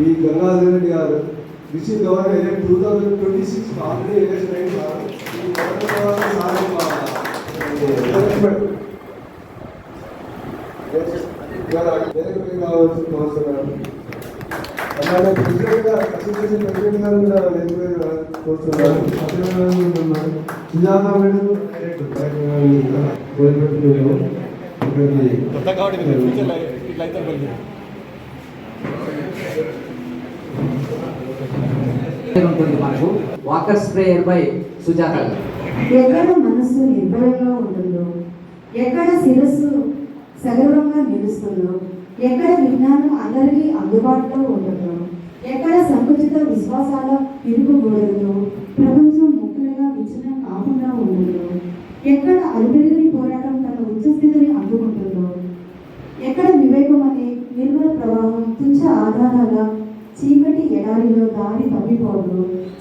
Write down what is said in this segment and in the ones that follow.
ఈ గంగాధర్ రెడ్డి గారు VC governor two thousand twenty six already election అయింది కావచ్చు కోరుతున్నాను అలాగే ప్రెసిడెంట్ గారు అసోసియేషన్ ప్రెసిడెంట్ గారు కూడా కోరుతున్నాను సుజాత మేడం ఉంటుంది మనకు వాకర్ స్ప్రేయర్ బై సుజాత. ఎక్కడ మనసు నిర్భయంగా ఉంటుందో ఎక్కడ శిరస్సు సగర్వంగా నిలుస్తుందో ఎక్కడ విజ్ఞానం అందరికీ అందుబాటులో ఉంటుందో ఎక్కడ సంకుచిత విశ్వాసాల ఇరుకుగూడదో ప్రపంచం ముఖ్యంగా విచ్ఛిన్నం కాకుండా ఉంటుందో తుచ్చ ఆధారాల చీకటి ఎడారిలో దారి తప్పిపోదు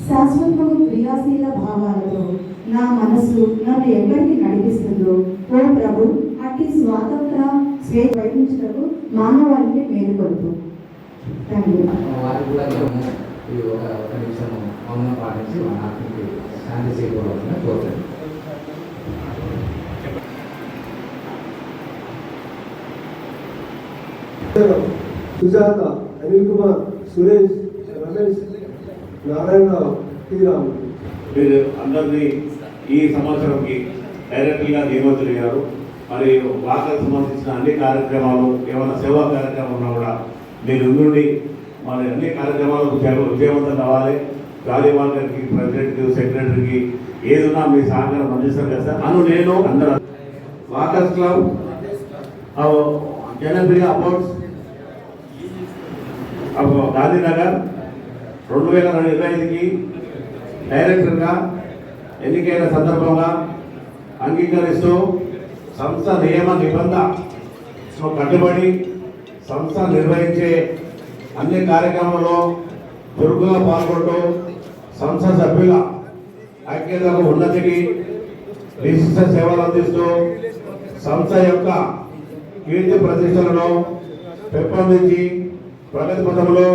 శాశ్వతము క్రియాశీల భావాలతో నా మనసు నన్ను ఎక్కడికి నడిపిస్తుందో ఓ ప్రభు అట్టి స్వాతంత్ర స్వేచ్ఛ వైపించటకు మానవాళికి యూ వారు కూడా ఏమన్నా సుజాత అనిల్ కుమార్ సురేష్ రమేష్ నారాయణరావు శ్రీరాములు మీరు అందరినీ ఈ సంవత్సరంకి డైరెక్ట్గా నియమితులయ్యారు మరి వాకర్ సంబంధించిన అన్ని కార్యక్రమాలు ఏమైనా సేవా కార్యక్రమాలు ఉన్నా కూడా మీరు నుండి మరి అన్ని కార్యక్రమాలకు విజయ- విజయవంతం కావాలి. గాలి వాకర్కి ప్రెసిడెంట్కి సెక్రటరీకి ఏదున్నా మీ సహకారం అందిస్తారు కదా సార్? అను నేను. అందరూ. Walkers club. Janapriya awards. Gandhinagar రెండు వేల ఇరవై ఐదుకి డైరెక్టర్గా ఎన్నికైన సందర్భంగా అంగీకరిస్తూ సంస్థ నియమ నిబంధన కట్టుబడి సంస్థ నిర్వహించే అన్ని కార్యక్రమాల్లో చురుకుగా పాల్గొంటూ సంస్థ సభ్యుల ఐక్యతకు ఉన్నతికి విశిష్ట సేవలు అందిస్తూ సంస్థ యొక్క కీర్తి ప్రతిష్టలను పెంపొందించి ప్రగతి పథంలో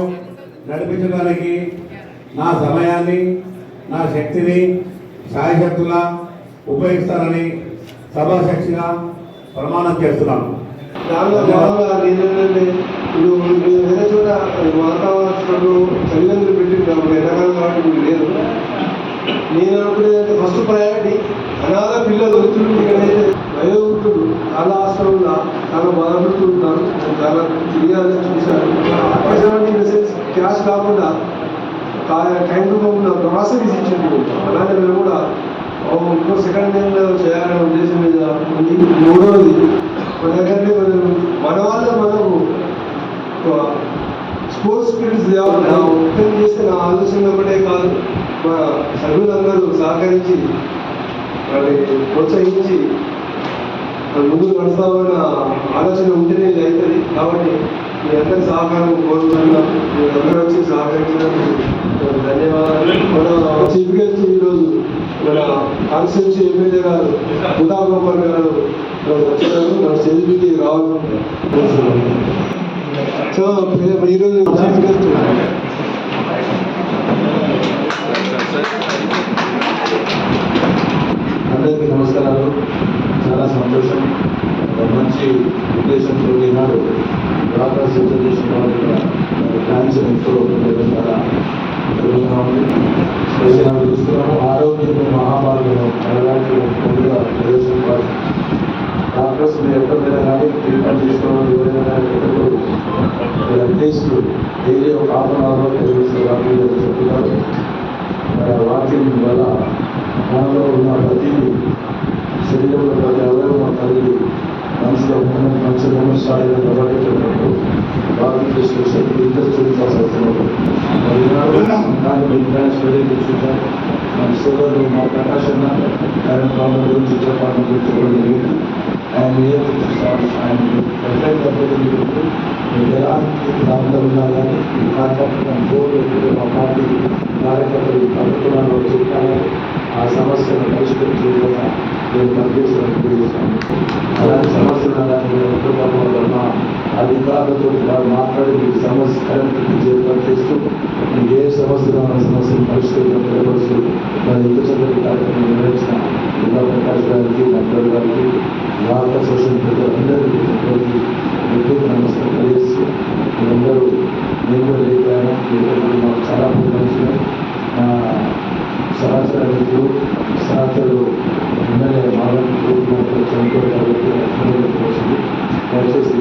నడిపించడానికి నా సమయాన్ని నా శక్తిని సాయశక్తులా ఉపయోగిస్తానని సభాశక్తిగా ప్రమాణం చేస్తున్నాను. ఇప్పుడు మీరు వేరే చోట వాతావరణంలో తల్లిదండ్రులు పెట్టి లేదు నేను అనుకునేది ఫస్ట్ ప్రయారిటీ అనాథ పిల్లలు ఇక్కడైతే వయోవృద్ధులు చాలా ఆశ్రమంలో చాలా బాధపడుతుంటారు. నేను చాలా తిరిగాలని చూశాను. అటువంటి మెసేజ్ క్యాష్ కాకుండా టైం రూపంలో గ్రాసరీస్ ఇచ్చింది అలాగే మేము కూడా ఇంకో సెకండ్ హ్యాండ్ చేయాలనే ఉద్దేశం మీద ఉంది. మూడవది మన దగ్గరనే మనం మన వాళ్ళ మనము స్పోర్ట్స్ స్పిరిట్స్ ఓపెన్ చేస్తే నా ఆలోచన ఒకటే కాదు. మా సభ్యులందరూ సహకరించి వాళ్ళని ప్రోత్సహించి ముందు ముందుకు నడుస్తామన్న ఆలోచన ఉంటేనే ఇది అవుతుంది. కాబట్టి మీ అందరి సహకారం కోరుతున్నాం మీరు అందరూ వచ్చి సహకరించినందుకు ధన్యవాదాలు. మన చీఫ్ గెస్ట్ ఈరోజు మన కాన్స్టిట్యూన్సీ ఎమ్మెల్యే గారు బుధా గోపాల్ గారు వచ్చారు. మన సెల్ఫీకి రావాలని సో ఈరోజు చీఫ్ గెస్ట్ అందరికీ నమస్కారాలు. చాలా సంతోషం. ఒక మంచి ఉద్దేశంతో ఈనాడు డాక్టర్స్ అసోసియేషన్ వాళ్ళు క్యాన్సర్ ఇంప్రూవ్ అవుతుంది చాలా గర్వంగా ఉంది. స్పెషల్ మనం చూస్తున్నాము ఆరోగ్యం మహామార్గం వాకింగ్ వల్ల మనలో ఉన్న ప్రతి శరీరంలో ప్రతి అవయవం కలిగి మనసులో ఉన్న మంచి మూమెంట్ స్థాయిలో నిలబడేటప్పుడు వాకింగ్ శక్తి ఇంట్రెస్ట్ చూపించాల్సి వస్తున్నారు మరి ఈనాడు చూసాం మన సోదరులు మా ప్రకాశ్ అన్న కరెంట్ ప్రాబ్లం గురించి చెప్పాలని గురించి ఆయన ఏ ఆయన ప్రజెంట్ ఎలాంటి ప్రాంతాలు ఉన్నా కానీ ఈ కార్యక్రమం మా పార్టీ కార్యకర్తలు ప్రభుత్వాల్లో చెప్పాలని ఆ సమస్యను పరిష్కరించే విధంగా నేను పనిచేస్తాను తెలియజేస్తాను అలాంటి సమస్యలు అలాంటి వల్ల అధికారులతో వారు మాట్లాడి మీ సమస్య కరెక్ట్ చేస్తూ ఏ సమస్యలు సమస్యను పరిష్కరించడం నాయకులు శాఖలు ఎమ్మెల్యే మాధవ్ చనిపోయిన దయచేసి